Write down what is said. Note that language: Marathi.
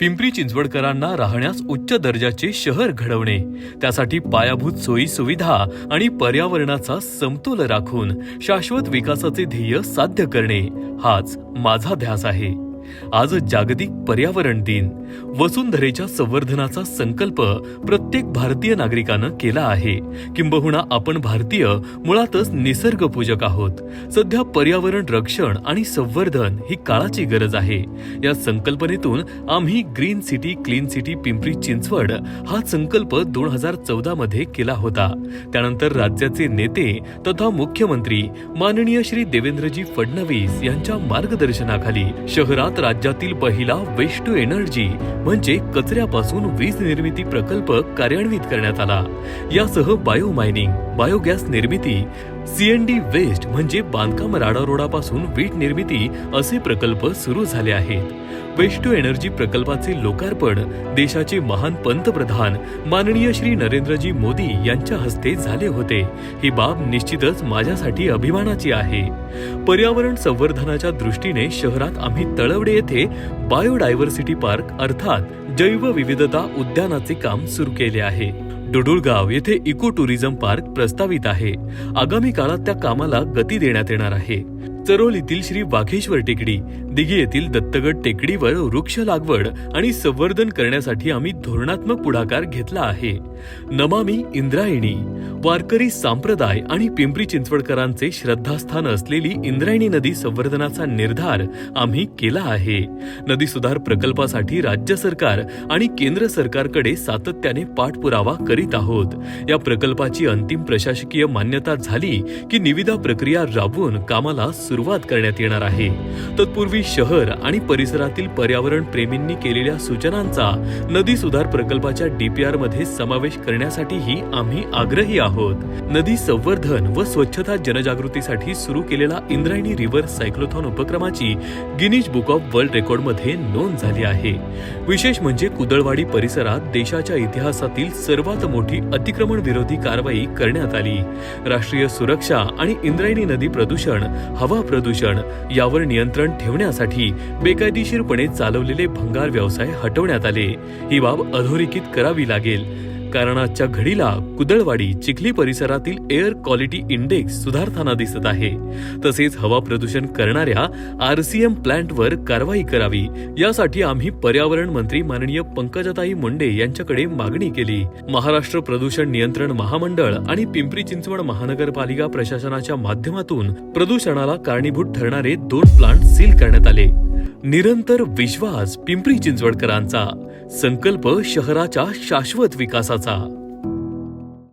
पिंपरी चिंचवडकरांना राहण्यास उच्च दर्जाचे शहर घडवणे. त्यासाठी पायाभूत सोयी सुविधा आणि पर्यावरणाचा समतोल राखून शाश्वत विकासाचे ध्येय साध्य करणे हाच माझा ध्यास आहे. आज जागतिक पर्यावरण दिन. वसुंधरेच्या संवर्धनाचा संकल्प प्रत्येक भारतीय नागरिकानं केला आहे. किंबहुना आपण भारतीय मुळातच निसर्गपूजक आहोत. सध्या पर्यावरण रक्षण आणि संवर्धन ही काळाची गरज आहे. या संकल्पनेतून आम्ही green city clean city Pimpri Chinchwad हा संकल्प दोन हजार चौदा मध्ये केला होता. त्यानंतर राज्याचे नेते तथा मुख्यमंत्री माननीय श्री देवेंद्रजी फडणवीस यांच्या मार्गदर्शनाखाली शहरात राज्यातील पहिला वेस्ट टू एनर्जी म्हणजे कचऱ्यापासून वीज निर्मिती प्रकल्प कार्यान्वित करण्यात आला. यासह बायो मायनिंग बायोगॅस निर्मिती सीएनडी वेस्ट म्हणजे बांधकाम राडारोडापासून वीट निर्मिती असे प्रकल्प सुरू झाले आहेत. वेस्ट टू एनर्जी प्रकल्पाचे लोकार्पण देशाचे महान पंतप्रधान माननीय श्री नरेंद्रजी मोदी यांच्या हस्ते झाले होते. ही बाब निश्चितच माझ्यासाठी अभिमानाची आहे. पर्यावरण संवर्धनाच्या दृष्टीने शहरात आम्ही तळवडे येथे बायोडायव्हर्सिटी पार्क अर्थात जैवविविधता उद्यानाचे काम सुरू केले आहे. डुडुळगाव येथे इको टुरिझम पार्क प्रस्तावित आहे. आगामी काळात त्या कामाला गती देण्यात येणार आहे. चरोलीतील श्री वाघेश्वर टेकडी दिघी येथील दत्तगड टेकडीवर वृक्ष लागवड आणि संवर्धन करण्यासाठी आम्ही धोरणात्मक पुढाकार घेतला आहे. नमामी इंद्रायणी वारकरी संप्रदाय आणि पिंपरी चिंचवडकरांचे श्रद्धास्थान असलेली इंद्रायणी नदी संवर्धनाचा निर्धार आम्ही केला आहे. नदी सुधार प्रकल्पासाठी राज्य सरकार आणि केंद्र सरकारकडे सातत्याने पाठपुरावा करीत आहोत. या प्रकल्पाची अंतिम प्रशासकीय मान्यता झाली की निविदा प्रक्रिया राबवून कामाला सुरू सुरुवात करण्यात येणार आहे. तत्पूर्वी शहर आणि परिसरातील पर्यावरण प्रेमींनी केलेल्या सूचनांचा नदी सुधार प्रकल्पाच्या डीपीआरमध्ये समावेश करण्यासाठीही आम्ही आग्रही आहोत. नदी संवर्धन व स्वच्छता जनजागृतीसाठी सुरू केलेला इंद्रायणी रिव्हर सायक्लोथॉन उपक्रमाची गिनीज बुक ऑफ वर्ल्ड रेकॉर्डमध्ये नोंद झाली आहे. विशेष म्हणजे कुदळवाडी परिसरात देशाच्या इतिहासातील सर्वात मोठी अतिक्रमण विरोधी कारवाई करण्यात आली. राष्ट्रीय सुरक्षा आणि इंद्रायणी नदी प्रदूषण हवा प्रदूषण यावर नियंत्रण ठेवण्यासाठी बेकायदेशीरपणे चालवलेले भंगार व्यवसाय हटवण्यात आले. ही बाब अधोरेखित करावी लागेल. कारण आजच्या घडीला कुदळवाडी चिखली परिसरातील एअर क्वालिटी इंडेक्स सुधारताना दिसत आहे. तसेच हवा प्रदूषण करणाऱ्या आरसीएम प्लांटवर कारवाई करावी. यासाठी आम्ही पर्यावरण मंत्री माननीय पंकजाताई मुंडे यांच्याकडे मागणी केली. महाराष्ट्र प्रदूषण नियंत्रण महामंडळ आणि पिंपरी चिंचवड महानगरपालिका प्रशासनाच्या माध्यमातून प्रदूषणाला कारणीभूत ठरणारे दोन प्लांट सील करण्यात आले. निरंतर विश्वास पिंपरी चिंचवडकरांचा संकल्प शहराच्या शाश्वत विकासाचा.